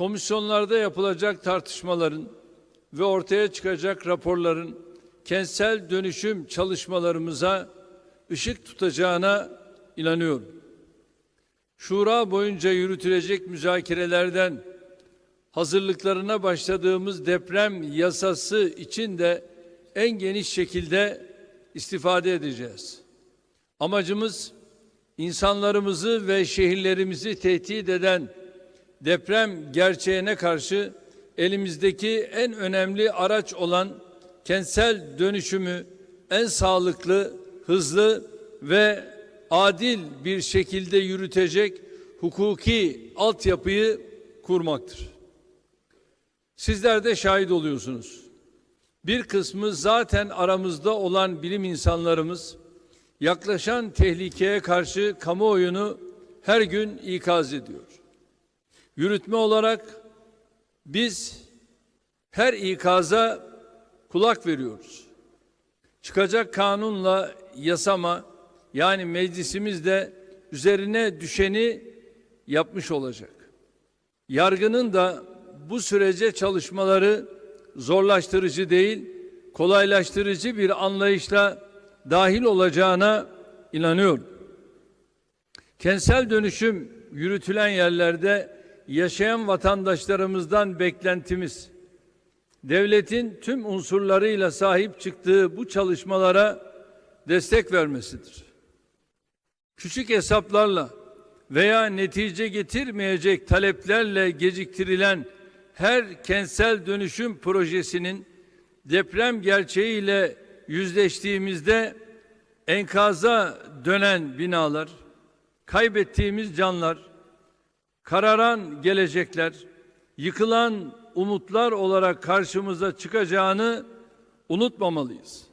Komisyonlarda yapılacak tartışmaların ve ortaya çıkacak raporların kentsel dönüşüm çalışmalarımıza ışık tutacağına inanıyorum. Şura boyunca yürütülecek müzakerelerden hazırlıklarına başladığımız deprem yasası için de en geniş şekilde istifade edeceğiz. Amacımız insanlarımızı ve şehirlerimizi tehdit eden deprem gerçeğine karşı elimizdeki en önemli araç olan kentsel dönüşümü en sağlıklı, hızlı ve adil bir şekilde yürütecek hukuki altyapıyı kurmaktır. Sizler de şahit oluyorsunuz. Bir kısmı zaten aramızda olan bilim insanlarımız yaklaşan tehlikeye karşı kamuoyunu her gün ikaz ediyor. Yürütme olarak biz her ikaza kulak veriyoruz. Çıkacak kanunla yasama yani meclisimiz de üzerine düşeni yapmış olacak. Yargının da bu sürece çalışmaları zorlaştırıcı değil, kolaylaştırıcı bir anlayışla dahil olacağına inanıyorum. Kentsel dönüşüm yürütülen yerlerde yaşayan vatandaşlarımızdan beklentimiz devletin tüm unsurlarıyla sahip çıktığı bu çalışmalara destek vermesidir. Küçük hesaplarla veya netice getirmeyecek taleplerle geciktirilen her kentsel dönüşüm projesinin deprem gerçeğiyle yüzleştiğimizde enkaza dönen binalar, kaybettiğimiz canlar, kararan gelecekler, yıkılan umutlar olarak karşımıza çıkacağını unutmamalıyız.